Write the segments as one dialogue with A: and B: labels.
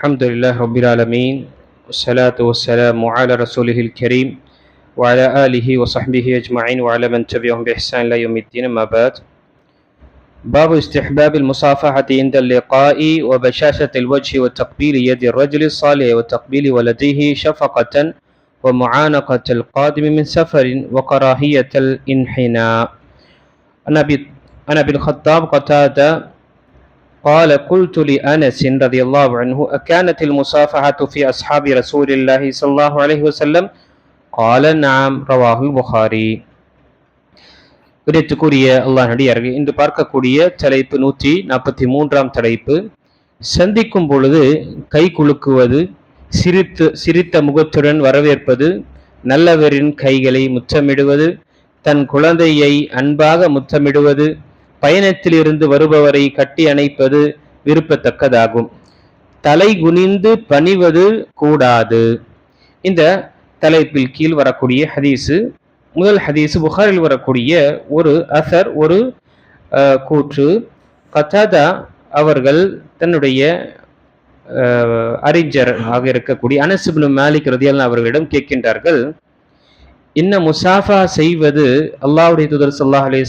A: الحمد لله رب العالمين والصلاة والسلام على رسوله الكريم وعلى آله وصحبه أجمعين وعلى من تبعهم بإحسان إلى يوم الدين ما بعد. باب استحباب المصافحة عند اللقاء وبشاشة الوجه وتقبيل يد الرجل الصالح وتقبيل ولديه شفقة ومعانقة القادم من سفر وكراهية الانحناء. عن أبي الخطاب قتادة قال قلت لأنس رضي الله عنه أكانت المصافحة في أصحاب رسول الله صلى الله عليه وسلم قال نعم رواه البخاري குறித்துக்குரிய அல்லாஹ் நடிகார்கள் இன்று பார்க்கக்கூடிய தலைப்பு நூற்றி நாற்பத்தி மூன்றாம் தலைப்பு சந்திக்கும் பொழுது கை குலுக்குவது சிரித்து சிரித்த முகத்துடன் வரவேற்பது நல்லவரின் கைகளை முத்தமிடுவது தன் குழந்தையை அன்பாக முத்தமிடுவது பயணத்திலிருந்து வருபவரை கட்டி அணைப்பது விருப்பத்தக்கதாகும் தலை குனிந்து பணிவது கூடாது. இந்த தலைப்பில் கீழ் வரக்கூடிய ஹதீஸு முதல் ஹதீஸ் புகாரில் வரக்கூடிய ஒரு அசர் ஒரு கூற்று. கத்தாதா அவர்கள் தன்னுடைய அறிஞர் ஆக இருக்கக்கூடிய அனசுபின் மாலிக் ரதியால் அவர்களிடம் கேட்கின்றார்கள் இன்ன முசாஃபா செய்வது அல்லாவுடைய தூதர் சல்லாஹ் அலைஹி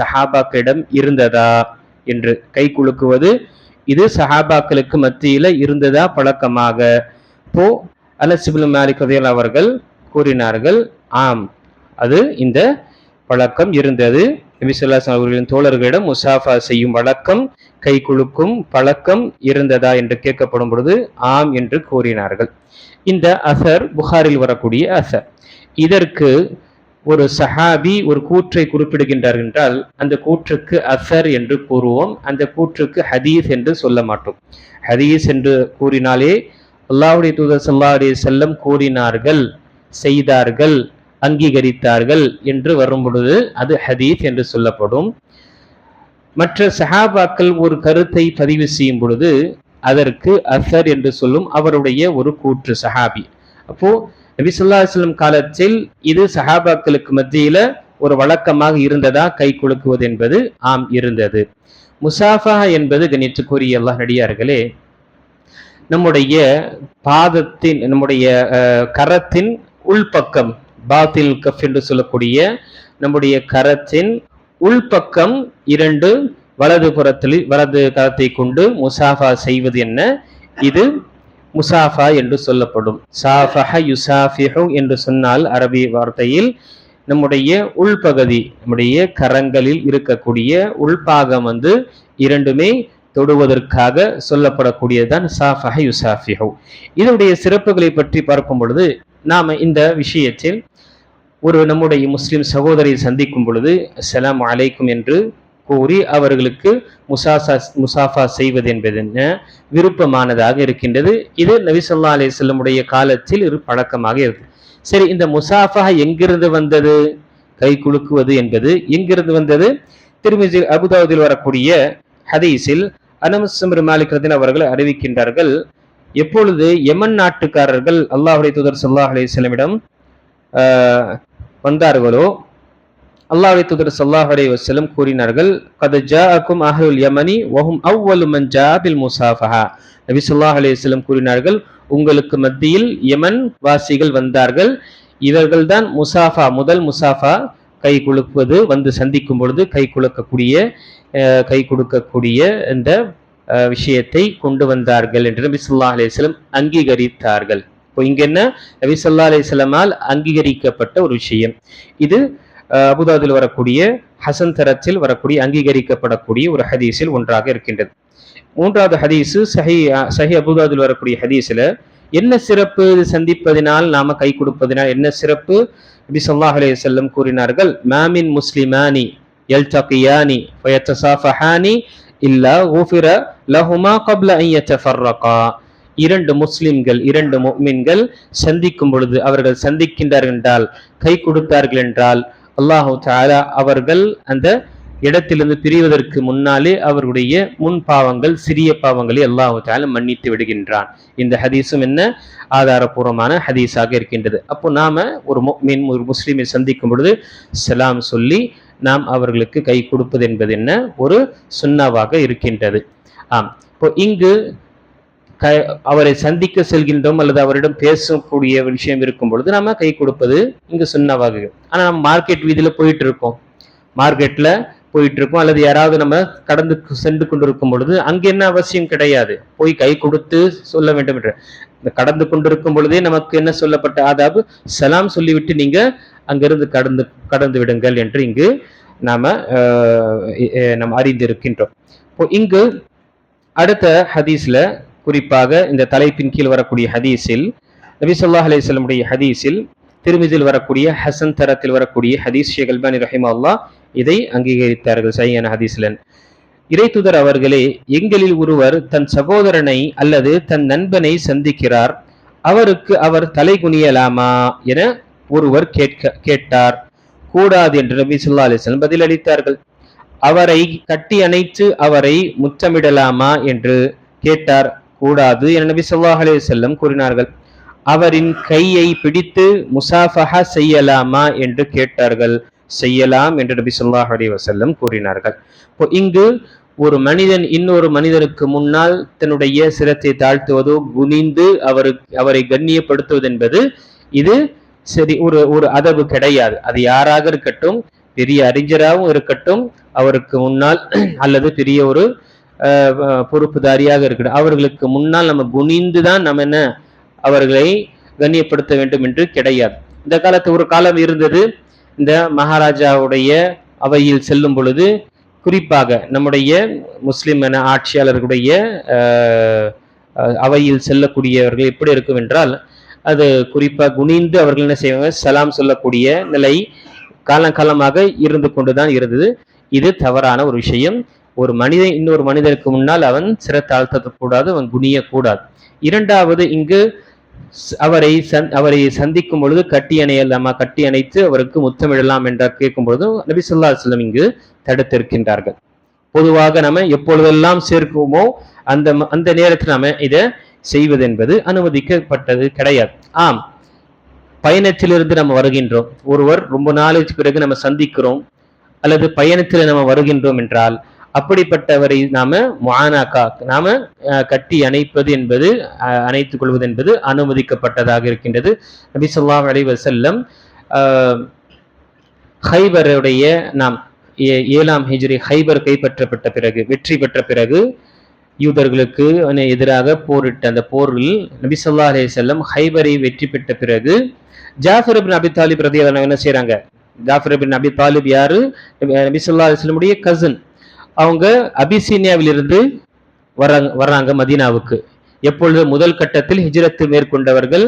A: சஹாபாக்களிடம் இருந்ததா என்று கை குலுக்குவது இது சஹாபாக்களுக்கு மத்தியில இருந்ததா பழக்கமாக? போ அனசிபுல் மாலிக் ரதியல்லா அவர்கள் கூறினார்கள் ஆம் அது இந்த பழக்கம் இருந்தது. நபி அவர்களின் தோழர்களிடம் முசாஃபா செய்யும் வழக்கம் கை குலுக்கும் பழக்கம் இருந்ததா என்று கேட்கப்படும் பொழுது ஆம் என்று கூறினார்கள். இந்த அசர் புகாரில் வரக்கூடிய அசர். இதற்கு ஒரு சஹாபி ஒரு கூற்றை குறிப்பிடுகின்றார் என்றால் அந்த கூற்றுக்கு அசர் என்று கூறுவோம் அந்த கூற்றுக்கு ஹதீஸ் என்று சொல்ல மாட்டோம். ஹதீஸ் என்று கூறினாலே அல்லாவுடைய தூதர் ஸல்லல்லாஹு செல்லம் கூறினார்கள் செய்தார்கள் அங்கீகரித்தார்கள் என்று வரும் பொழுது அது ஹதீஸ் என்று சொல்லப்படும். மற்ற சஹாபாக்கள் ஒரு கருத்தை பதிவு செய்யும் பொழுது அதற்கு அசர் என்று சொல்லும் அவருடைய ஒரு கூற்று சஹாபி. அப்போ நபி காலத்தில் இது சஹாபாக்களுக்கு மத்தியில ஒரு வழக்கமாக இருந்ததா கை குலுக்குவது என்பது ஆம் இருந்தது. முசாஃபா என்பது கணித்துக்குரிய எல்லா நடிகார்களே நம்முடைய பாதத்தின் நம்முடைய கரத்தின் உள்பக்கம் பாத்தில் கஃப் என்று சொல்லக்கூடிய நம்முடைய கரத்தின் உள்பக்கம் இரண்டு வலது புறத்தில் வலது கரத்தை கொண்டு முசாஃபா செய்வது என்ன? இது முசாஃபா என்று சொல்லப்படும். சாஃபஹ யுசாஃபிஹு என்று சொன்னால் அரபி வார்த்தையில் நம்முடைய உள்பகுதி நம்முடைய கரங்களில் இருக்கக்கூடிய உள்பாகம் வந்து இரண்டுமே தொடுவதற்காக சொல்லப்படக்கூடியதுதான் சாஃபஹ யுசாஃபிஹு. இதனுடைய சிறப்புகளை பற்றி பார்க்கும் பொழுது நாம் இந்த விஷயத்தில் ஒரு நம்முடைய முஸ்லிம் சகோதரியை சந்திக்கும் பொழுது அஸ்லாம் அலைக்கும் என்று கூறி அவர்களுக்கு முசாசா முசாஃபா செய்வது என்பது விருப்பமானதாக இருக்கின்றது. இது நபிசல்லா அலி செல்லமுடைய காலத்தில் ஒரு பழக்கமாக இருக்கு. சரி இந்த முசாஃபா எங்கிருந்து வந்தது? கை குலுக்குவது என்பது எங்கிருந்து வந்தது? திருமிஜி அபுதாவுதில் வரக்கூடிய ஹதீஸில் அனமசமர் மாலிக்ரதின் அவர்கள் அறிவிக்கின்றார்கள் எப்பொழுது யமன் நாட்டுக்காரர்கள் அல்லாஹுடைய தூதர் சல்லாஹ் அலி செல்லமிடம் வந்தார்களோ அல்லாஹுடைய தூதர் ஸல்லல்லாஹு அலைஹி வஸல்லம் கூறினார்கள் ஜா அக்கும் அஹ்லுல் யமனி வஹும் அவ்வலு மன் ஜா பில் முசாஃபஹா. நபி சொல்லாஹ் அலைஹி வஸல்லம் கூறினார்கள் உங்களுக்கு மத்தியில் யமன் வாசிகள் வந்தார்கள் இவர்கள்தான் முசாஃபா முதல் முசாஃபா கை குலுக்குவது வந்து சந்திக்கும் பொழுது கை குலுக்கக்கூடிய கை கொடுக்கக்கூடிய இந்த விஷயத்தை கொண்டு வந்தார்கள் என்று நபி ஸல்லல்லாஹு அலைஹி அங்கீகரித்தார்கள். இப்போ இங்க என்ன நபி சொல்லா அலைஹி அங்கீகரிக்கப்பட்ட ஒரு விஷயம். இது அஹ், வரக்கூடிய ஹசன் தரத்தில் வரக்கூடிய அங்கீகரிக்கப்படக்கூடிய ஒரு ஹதீஸில் ஒன்றாக இருக்கின்றது. மூன்றாவது ஹதீஸு சஹி சஹி அபுதாதில் வரக்கூடிய ஹதீஸில் என்ன சிறப்பு சந்திப்பதினால் நாம கை கொடுப்பதினால் என்ன சிறப்பு? நபி சொல்லாஹ் அலே செல்லம் கூறினார்கள் மாமின் முஸ்லிமானி யல்தகியானி வயத்தசாஃபஹானி இல்லா ஊஃபிர லஹுமா கப்ல அன் யத்தஃபர்ரகா இரண்டு முஸ்லிம்கள் இரண்டு மின்கள் சந்திக்கும் பொழுது அவர்கள் சந்திக்கின்றார்கள் என்றால் கை கொடுத்தார்கள் என்றால் அல்லாஹு தாலா அவர்கள் அந்த இடத்திலிருந்து பிரிவதற்கு முன்னாலே அவர்களுடைய முன் பாவங்கள் சிறிய பாவங்களை அல்லாஹு தாலா மன்னித்து விடுகின்றான். இந்த ஹதீஸும் என்ன? ஆதாரபூர்வமான ஹதீஸாக இருக்கின்றது. அப்போ நாம ஒரு மீன் ஒரு முஸ்லீமை சந்திக்கும் பொழுது சலாம் சொல்லி நாம் அவர்களுக்கு கை கொடுப்பது என்பது என்ன? ஒரு சுண்ணாவாக இருக்கின்றது. ஆம். இப்போ இங்கு அவரை சந்திக்க செல்கின்றோம் அல்லது அவரிடம் பேசக்கூடிய விஷயம் இருக்கும் பொழுது நாம கை கொடுப்பது இங்கு சுண்ணவாகு ஆனா நம்ம மார்க்கெட் வீதியில போயிட்டு இருக்கோம் மார்க்கெட்ல போயிட்டு இருக்கோம் அல்லது யாராவது நம்ம கடந்து சென்று கொண்டிருக்கும் பொழுது அங்க என்ன அவசியம் கிடையாது. போய் கை கொடுத்து சொல்ல வேண்டும் என்று. இந்த கடந்து கொண்டிருக்கும் பொழுதே நமக்கு என்ன சொல்லப்பட்ட அதாவது சலாம் சொல்லிவிட்டு நீங்க அங்கிருந்து கடந்து கடந்து விடுங்கள் என்று இங்கு நாம அஹ், நாம் அறிந்திருக்கின்றோம். இப்போ இங்கு அடுத்த ஹதீஸ்ல குறிப்பாக இந்த தலைப்பின் கீழ் வரக்கூடிய ஹதீஸில் நபி ஸல்லல்லாஹு அலிஸ்லமுடைய ஹதீஸில் திருமிதில் வரக்கூடிய ஹசன் தரத்தில் வரக்கூடிய ஹதீஸ் ஷேக் அல்பானி ரஹிமல்லா இதை அங்கீகரித்தார்கள். சையான ஹதீஸ்லன் இறைத்துதர் அவர்களே எங்களில் ஒருவர் தன் சகோதரனை அல்லது தன் நண்பனை சந்திக்கிறார். அவருக்கு அவர் தலை குனியலாமா என ஒருவர் கேட்க கேட்டார். கூடாது என்று நபி சொல்லா அலைஹி பதிலளித்தார்கள் அவரை கட்டி அணைத்து அவரை முத்தமிடலாமா என்று கேட்டார். கூடாது என நபி சொல்லாஹ் அலைஹி செல்லம் கூறினார்கள். அவரின் கையை பிடித்து முசாஃபஹா செய்யலாமா என்று கேட்டார்கள். செய்யலாம் என்று நபி சொல்லாஹ் அலைஹி வசல்லம் கூறினார்கள். இப்போ இங்கு ஒரு மனிதன் இன்னொரு மனிதனுக்கு முன்னால் தன்னுடைய சிரத்தை தாழ்த்துவதோ குனிந்து அவருக்கு அவரை கண்ணியப்படுத்துவது என்பது இது சரி ஒரு ஒரு அதவு கிடையாது. அது யாராக இருக்கட்டும் பெரிய அறிஞராகவும் இருக்கட்டும் அவருக்கு முன்னால் அல்லது பெரிய ஒரு பொறுப்புதாரியாக இருக்கிறது அவர்களுக்கு முன்னால் நம்ம குனிந்து தான் நம்ம என்ன அவர்களை கண்ணியப்படுத்த வேண்டும் என்று கிடையாது. இந்த காலத்து ஒரு காலம் இருந்தது. இந்த மகாராஜாவுடைய அவையில் செல்லும் பொழுது குறிப்பாக நம்முடைய முஸ்லிம் என ஆட்சியாளர்களுடைய அவையில் செல்லக்கூடியவர்கள் எப்படி இருக்கும் என்றால் அது குறிப்பாக குனிந்து அவர்கள் என்ன செய்வாங்க? சலாம் சொல்லக்கூடிய நிலை காலங்காலமாக இருந்து கொண்டுதான் இருந்தது. இது தவறான ஒரு விஷயம். ஒரு மனிதன் இன்னொரு மனிதனுக்கு முன்னால் அவன் சிரத்தாழ்த்தக்கூடாது அவன் குனியக்கூடாது. இரண்டாவது இங்கு அவரை சந் அவரை சந்திக்கும் பொழுது கட்டி அணையலாமா கட்டி அணைத்து அவருக்கு முத்தமிடலாம் என்று கேட்கும் பொழுது நபி சொல்லா அலைஹி இங்கு தடுத்திருக்கின்றார்கள். பொதுவாக நம்ம எப்பொழுதெல்லாம் சேர்க்குமோ அந்த அந்த நேரத்தில் நாம இதை செய்வது என்பது அனுமதிக்கப்பட்டது கிடையாது. ஆம் பயணத்திலிருந்து நம்ம வருகின்றோம். ஒருவர் ரொம்ப நாளைக்கு பிறகு நம்ம சந்திக்கிறோம் அல்லது பயணத்தில் நம்ம வருகின்றோம் என்றால் அப்படிப்பட்டவரை நாம முஆனாக்கா நாம கட்டி அணைப்பது என்பது அணைத்துக் கொள்வது என்பது அனுமதிக்கப்பட்டதாக இருக்கின்றது. நபி ஸல்லல்லாஹு அலைஹி ஹைபருடைய நாம் ஏ- ஏழாம் ஹிஜ்ரி ஹைபர் கைப்பற்றப்பட்ட பிறகு வெற்றி பெற்ற பிறகு யூதர்களுக்கு எதிராக போரிட்ட அந்த போரில் நபி சொல்லா அலைஹி செல்லம் ஹைபரை வெற்றி பெற்ற பிறகு ஜாஃபர் அபின் அபி தாலிப் ரதியல்லாஹு என்ன செய்யறாங்க ஜாஃபர் அபின் அபி தாலிப் யாரு? நபி- சொல்லா ஸல்லல்லாஹு அலைஹி கசின் அவங்க அபிசீனியாவிலிருந்து வர்றாங்க வர்றாங்க மதீனாவுக்கு. எப்பொழுது முதல் கட்டத்தில் ஹிஜ்ரத்து மேற்கொண்டவர்கள்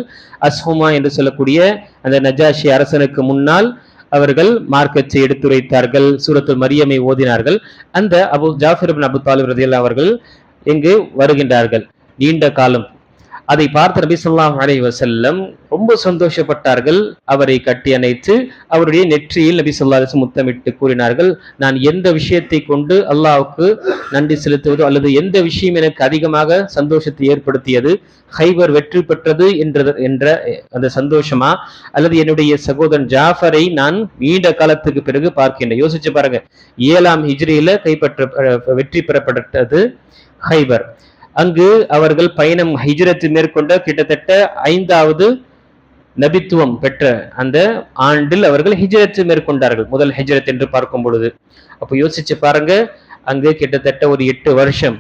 A: அஸ்ஹுமா என்று சொல்லக்கூடிய அந்த நஜாஷி அரசனுக்கு முன்னால் அவர்கள் மார்க்கச்சை எடுத்துரைத்தார்கள் சூரத்துல் மரியமை ஓதினார்கள். அந்த அபு ஜாஃபர் அபு தாலிப் ரதியல்லா அவர்கள் இங்கு வருகின்றார்கள். நீண்ட காலம் அதை பார்த்த நபி சொல்லாம் அலைஹி ரொம்ப சந்தோஷப்பட்டார்கள். அவரை கட்டி அணைத்து அவருடைய நெற்றியில் நபி ஸல்லல்லாஹு முத்தமிட்டு கூறினார்கள் நான் எந்த விஷயத்தை கொண்டு அல்லாவுக்கு நன்றி செலுத்துவதோ அல்லது எந்த விஷயம் எனக்கு அதிகமாக சந்தோஷத்தை ஏற்படுத்தியது ஹைபர் வெற்றி பெற்றது என்ற என்ற அந்த சந்தோஷமா? அல்லது என்னுடைய சகோதரன் ஜாஃபரை நான் நீண்ட காலத்துக்கு பிறகு பார்க்கின்றேன். யோசிச்சு பாருங்க ஏழாம் ஹிஜ்ரியில கைப்பற்ற வெற்றி பெறப்பட்டது ஹைபர். அங்கு அவர்கள் பயணம் ஹிஜ்ரத் மேற்கொண்ட கிட்டத்தட்ட ஐந்தாவது நபித்துவம் பெற்ற அந்த ஆண்டில் அவர்கள் ஹிஜரத்து மேற்கொண்டார்கள் முதல் ஹிஜ்ரத் என்று பார்க்கும் பொழுது. அப்போ யோசிச்சு பாருங்க அங்கு கிட்டத்தட்ட ஒரு எட்டு வருஷம்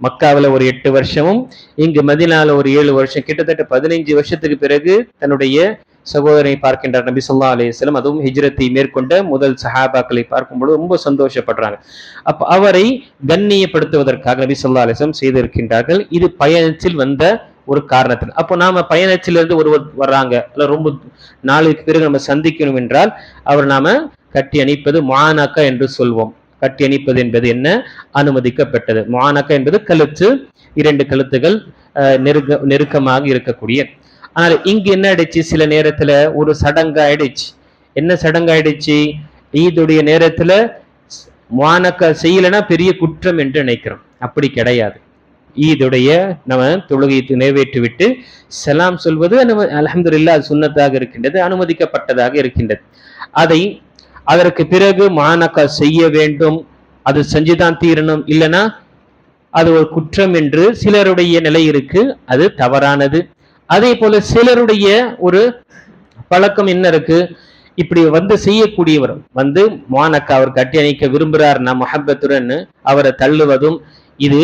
A: மக்காவில் ஒரு எட்டு வருஷமும் இங்கு மதினால ஒரு ஏழு வருஷம் கிட்டத்தட்ட பதினைஞ்சு வருஷத்துக்கு பிறகு தன்னுடைய சகோதரனை பார்க்கின்றார் நபி சொல்லா அலையம் அதுவும் ஹிஜ்ரத்தை மேற்கொண்ட முதல் சஹாபாக்களை பார்க்கும்பொழுது ரொம்ப சந்தோஷப்படுறாங்க. அப்ப அவரை கண்ணியப்படுத்துவதற்காக நபி சொல்லா அலிஸ்லம் செய்திருக்கின்றார்கள். இது பயணத்தில் வந்த ஒரு காரணத்தில் அப்போ நாம பயணத்திலிருந்து ஒருவர் வர்றாங்க. ரொம்ப நாளுக்கு பிறகு நம்ம சந்திக்கணும் என்றால் அவர் நாம கட்டி அணிப்பது மானாக்கா என்று சொல்வோம். கட்டி அணிப்பது என்பது என்ன? அனுமதிக்கப்பட்டது. மானாக்கா என்பது கழுத்து இரண்டு கழுத்துகள் நெருக்க நெருக்கமாக இருக்கக்கூடிய ஆனால் இங்கு என்ன ஆயிடுச்சு? சில நேரத்துல ஒரு சடங்கு ஆயிடுச்சு. என்ன சடங்கு ஆயிடுச்சு? ஈதுடைய நேரத்துல வானக்க செய்யலைன்னா பெரிய குற்றம் என்று நினைக்கிறோம். அப்படி கிடையாது. ஈதுடைய நம்ம தொழுகையை நிறைவேற்றி விட்டு செலாம் சொல்வது நம்ம அல்ஹம்துலில்லாஹ் அது சுன்னத்தாக இருக்கின்றது அனுமதிக்கப்பட்டதாக இருக்கின்றது. அதை அதற்கு பிறகு மானக்கா செய்ய வேண்டும். அது செஞ்சுதான் தீரணும். இல்லைன்னா அது ஒரு குற்றம் என்று சிலருடைய நிலை இருக்கு. அது தவறானது. அதே போல சிலருடைய ஒரு பழக்கம் என்ன இருக்கு? இப்படி வந்து செய்யக்கூடியவர் வந்து மானக்க அவர் கட்டி அணைக்க விரும்புகிறார் நான் மொஹப்பத்துடன் அவரை தள்ளுவதும் இது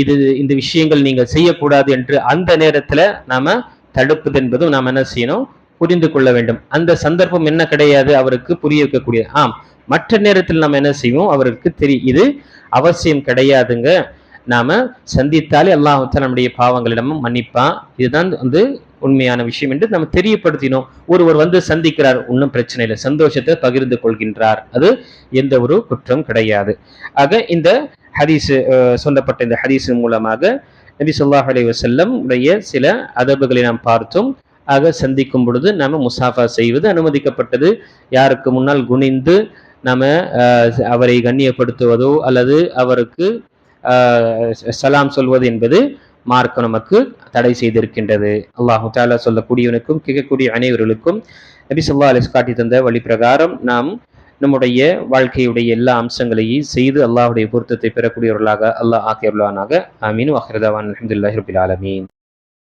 A: இது இந்த விஷயங்கள் நீங்கள் செய்யக்கூடாது என்று அந்த நேரத்துல நாம தடுப்பது என்பதும் நாம் என்ன செய்யணும்? புரிந்து கொள்ள வேண்டும். அந்த சந்தர்ப்பம் என்ன கிடையாது? அவருக்கு புரிய வைக்கக்கூடியது ஆம். மற்ற நேரத்தில் நாம் என்ன செய்வோம்? அவருக்கு தெரியும் இது அவசியம் கிடையாதுங்க. நாம் சந்தித்தாலே அல்லாஹ் நம்முடைய பாவங்களை நம்ம மன்னிப்பான். இதுதான் வந்து உண்மையான விஷயம் என்று நம்ம தெரியப்படுத்தினோம். ஒருவர் வந்து சந்திக்கிறார் ஒன்றும் பிரச்சனை இல்லை. சந்தோஷத்தை பகிர்ந்து கொள்கின்றார். அது எந்த ஒரு குற்றம் கிடையாது. ஆக இந்த ஹதீஸ் சொல்லப்பட்ட இந்த ஹதீஸு மூலமாக நபி சொல்லாஹ் அலி வசல்லம் உடைய சில அதபுகளை நாம் பார்த்தோம். ஆக சந்திக்கும் பொழுது நாம் முசாஃபா செய்வது அனுமதிக்கப்பட்டது. யாருக்கு முன்னால் குனிந்து நாம அவரை கண்ணியப்படுத்துவதோ அல்லது அவருக்கு சலாம் சொல்வது என்பது மார்க்கம் நமக்கு தடை செய்திருக்கின்றது. அல்லாஹு தாலா சொல்லக்கூடியவனுக்கும் கேட்கக்கூடிய அனைவர்களுக்கும் நபி சொல்லா அலிஸ் காட்டி தந்த வழி பிரகாரம் நாம் நம்முடைய வாழ்க்கையுடைய எல்லா அம்சங்களையும் செய்து அல்லாஹ்வுடைய பொருத்தத்தை பெறக்கூடியவர்களாக அல்லாஹ் ஆக்கியவர்களானாக. ஆமீன். அஹ்ரதாவான் அஹமதுல்லாஹிபில் ஆலமீன்.